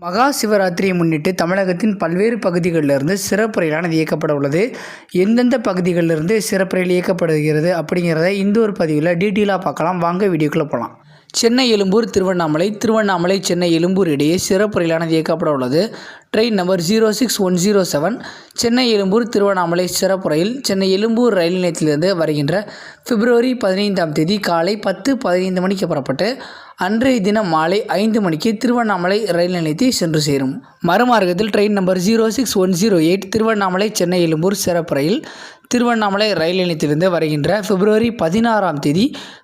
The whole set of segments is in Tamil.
மகா சிவராத்திரியை முன்னிட்டு தமிழகத்தின் பல்வேறு பகுதிகளிலிருந்து சிறப்பு ரயிலானது இயக்கப்பட உள்ளது. எந்தெந்த பகுதிகளிலிருந்து சிறப்பு ரயில் இயக்கப்படுகிறது அப்படிங்கிறத இந்த ஒரு பதிவில் டீட்டெயிலாக பார்க்கலாம். வாங்க வீடியோக்குள்ளே போகலாம் சென்னை எழும்பூர் திருவண்ணாமலை. திருவண்ணாமலை சென்னை எழும்பூர் இடையே சிறப்பு ரயிலானது இயக்கப்பட உள்ளது. Train number zero six one zero seven. Chennai Egmore Tiruvannamalai சிறப்பு ரயில் சென்னை எழும்பூர் ரயில் நிலையத்திலிருந்து வருகின்ற பிப்ரவரி பதினைந்தாம் தேதி காலை பத்து பதினைந்து மணிக்கு புறப்பட்டு அன்றைய தினம் மாலை ஐந்து மணிக்கு திருவண்ணாமலை ரயில் நிலையத்தை சென்று சேரும். மறுமார்க்கத்தில் train number zero six one zero eight Tiruvannamalai Chennai Egmore சிறப்பு ரயில் திருவண்ணாமலை ரயில் நிலையத்திலிருந்து வருகின்ற பிப்ரவரி பதினாறாம் தேதி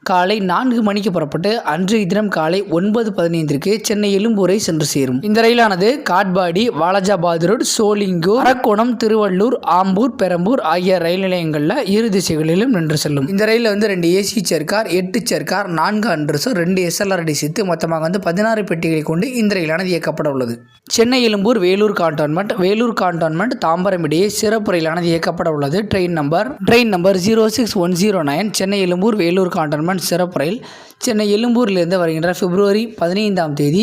காலை நான்கு மணிக்கு புறப்பட்டு அன்றைய தினம் காலை ஒன்பது பதினைந்திற்கு சென்னை எழும்பூரை சென்று சேரும். இந்த ரயிலானது காட்பாடி வாலாஜாபாத் ரோடு சோலிங்கூர் அரக்கோணம் திருவள்ளூர் ஆம்பூர் பெரம்பூர் ஆகிய ரயில் நிலையங்களில் இரு திசைகளிலும் நின்று செல்லும். இந்த ரயிலில் வந்து ரெண்டு ஏசி சேர்க்கார் எட்டு சேர்க்கார் நான்கு அண்ட்ரஸும் ரெண்டு எஸ்எல்ஆர்டி சேர்த்து மொத்தமாக வந்து பதினாறு பெட்டிகளை கொண்டு இந்த ரயிலானது இயக்கப்பட உள்ளது. சென்னை எழும்பூர் வேலூர் கான்டோன்மெண்ட் வேலூர் கான்டோன்மெண்ட் தாம்பரம் இடையே சிறப்பு ரயிலானது இயக்கப்பட உள்ளது. Train number train number zero six one zero nine Chennai Egmore Vellore cantonment சிறப்பு ரயில் சென்னை எழும்பூரிலிருந்து வருகின்ற பிப்ரவரி பதினைந்தாம் தேதி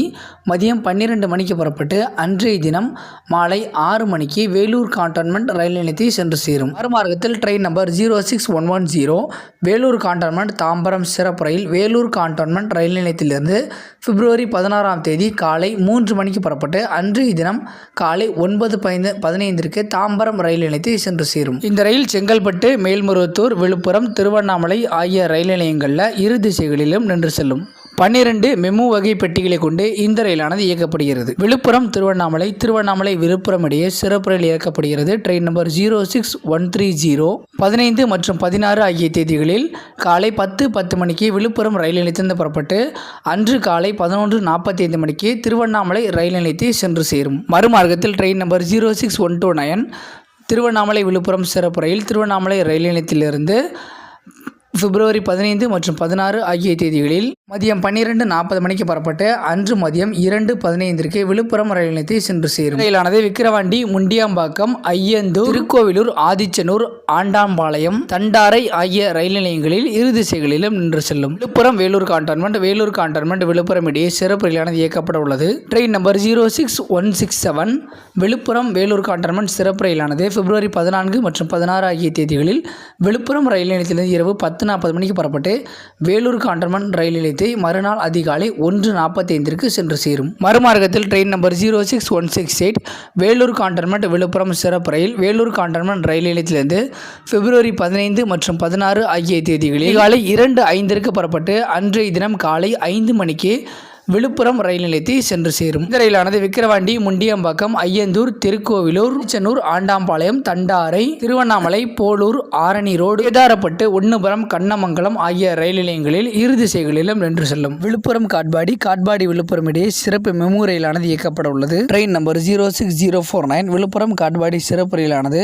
மதியம் பன்னிரெண்டு மணிக்கு புறப்பட்டு அன்றைய தினம் மாலை ஆறு மணிக்கு வேலூர் கான்டோன்மெண்ட் ரயில் நிலையத்தை சென்று சேரும். மறுமார்க்கத்தில் train number zero six one one zero Vellore cantonment Tambaram சிறப்பு ரயில் வேலூர் கான்டோன்மெண்ட் ரயில் நிலையத்திலிருந்து பிப்ரவரி பதினாறாம் தேதி காலை மூன்று மணிக்கு புறப்பட்டு அன்றைய தினம் காலை ஒன்பது பதினைந்து பதினைந்திற்கு தாம்பரம் ரயில் நிலையத்தை சென்று சேரும். இந்த ரயில் செங்கல்பட்டு மேல்மருவத்தூர் விழுப்புரம் திருவண்ணாமலை ஆகிய ரயில் நிலையங்களில் இரு திசைகளிலும் நின்று செல்லும் பன்னிரண்டு மெமு வகை பெட்டிகளை கொண்டு இந்த ரயிலானது இயக்கப்படுகிறது. விழுப்புரம் திருவண்ணாமலை திருவண்ணாமலை விழுப்புரம் இடையே சிறப்பு ரயில் இயக்கப்படுகிறது. Train number zero six one three zero. பதினைந்து மற்றும் பதினாறு ஆகிய தேதிகளில் காலை பத்து பத்து மணிக்கு விழுப்புரம் ரயில் நிலையத்திலிருந்து புறப்பட்டு அன்று காலை பதினொன்று நாற்பத்தி ஐந்து மணிக்கு திருவண்ணாமலை ரயில் நிலையத்தை சென்று சேரும். மறுமார்க்கத்தில் train number zero six one two nine Tiruvannamalai Villupuram சிறப்பு ரயில் திருவண்ணாமலை ரயில் நிலையத்திலிருந்து பிப்ரவரி பதினைந்து மற்றும் பதினாறு ஆகிய தேதிகளில் மதியம் பன்னிரெண்டு நாற்பது மணிக்கு புறப்பட்டு அன்று மதியம் இரண்டு பதினைந்திற்கு விழுப்புரம் ரயில் நிலையத்தை சென்று சேரும். ரயிலானது விக்கிரவாண்டி முண்டியாம்பாக்கம் ஐயந்தூர் திருக்கோவிலூர் ஆதிச்சனூர் ஆண்டாம்பாளையம் தண்டாரை ஆகிய ரயில் நிலையங்களில் இரு திசைகளிலும் நின்று செல்லும். விழுப்புரம் வேலூர் கான்டோன்மெண்ட் வேலூர் கான்டோன்மெண்ட் விழுப்புரம் இடையே சிறப்பு ரயிலானது இயக்கப்பட உள்ளது. Train number zero six one six seven Villupuram Vellore cantonment சிறப்பு ரயிலானது பிப்ரவரி பதினான்கு மற்றும் பதினாறு ஆகிய தேதிகளில் விழுப்புரம் ரயில் நிலையத்திலிருந்து இரவு பத்து நாற்பது மணிக்கு புறப்பட்டு வேலூர் காண்டர்மன் ரயில் நிலையத்தை மறுநாள் அதிகாலை ஒன்று நாற்பத்தைந்திற்கு சென்று சேரும். மறுமார்க்கத்தில் train number zero six one six eight Vellore cantonment Villupuram சிறப்பு ரயில் வேலூர் காண்டர்மெண்ட் ரயில் நிலையத்திலிருந்து பிப்ரவரி பதினைந்து மற்றும் பதினாறு ஆகிய தேதிகளில் காலை இரண்டு ஐந்திற்கு புறப்பட்டு அன்றைய தினம் காலை ஐந்து மணிக்கு விழுப்புரம் ரயில் நிலையத்தை சென்று சேரும். இந்த ரயிலானது விக்கிரவாண்டி முண்டியம்பாக்கம் ஐயந்தூர் திருக்கோவிலூர் சென்னூர் ஆண்டாம்பாளையம் தண்டாரை திருவண்ணாமலை போலூர் ஆரணி ரோடு கேதாரப்பட்டு ஒன்னுபுரம் கண்ணமங்கலம் ஆகிய ரயில் நிலையங்களில் இரு திசைகளிலும் நின்று செல்லும். விழுப்புரம் காட்பாடி காட்பாடி விழுப்புரம் இடையே சிறப்பு மெமு ரயிலானது இயக்கப்பட உள்ளது. Train number zero six zero four nine Villupuram Katpadi சிறப்பு ரயிலானது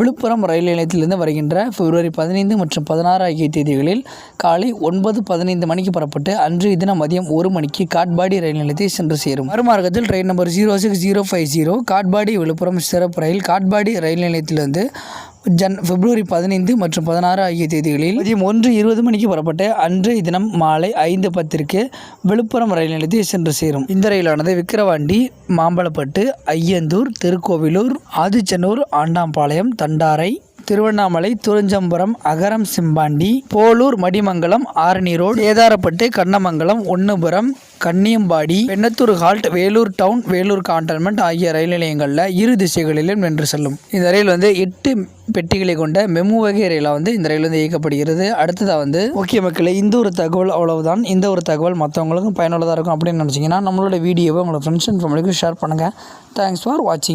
விழுப்புரம் ரயில் நிலையத்திலிருந்து வருகின்ற பிப்ரவரி பதினைந்து மற்றும் பதினாறு ஆகிய தேதிகளில் காலை ஒன்பது பதினைந்து மணிக்கு புறப்பட்டு அன்று தினம் மதியம் ஒரு மணிக்கு காட்பாடி ரயில் நிலையத்தை சென்று சேரும். மறுமார்க்கத்தில் train number zero six zero five zero Katpadi Villupuram சிறப்பு ரயில் காட்பாடி ரயில் நிலையத்திலிருந்து ஜன் பிப்ரவரி பதினைந்து மற்றும் பதினாறு ஆகிய தேதிகளில் மதியம் ஒன்று இருபது மணிக்கு புறப்பட்டு அன்றைய தினம் மாலை ஐந்து பத்திற்கு விழுப்புரம் ரயில் நிலையத்தை சென்று சேரும். இந்த ரயிலானது Vikravandi Mambalapattu Ayyandur Tirukkoyilur Adichanur Andampalayam Thandarai Tiruvannamalai Thurinjapuram Agaram Simbandi Polur Madimangalam Arani road Etharapattu Kannamangalam Onnupuram Kaniyambadi Pennathur halt Vellore town Vellore cantonment ஆகிய ரயில் நிலையங்களில் இரு திசைகளிலும் நின்று செல்லும். இந்த ரயில் வந்து எட்டு பெட்டிகளை கொண்ட மெமு வகை ரயிலாக வந்து இந்த ரயில் வந்து இயக்கப்படுகிறது. அடுத்ததாக வந்து ஓகே மக்களே இந்த ஒரு தகவல் அவ்வளவுதான். இந்த ஒரு தகவல் மற்றவங்களுக்கும் பயனுள்ளதாக இருக்கும் அப்படின்னு நினச்சிங்கன்னா நம்மளோட வீடியோவை உங்களோட ஃப்ரெண்ட்ஸ் அண்ட் ஃபேமிலிக்கும் ஷேர் பண்ணுங்கள் தேங்க்ஸ் ஃபார் வாட்சிங்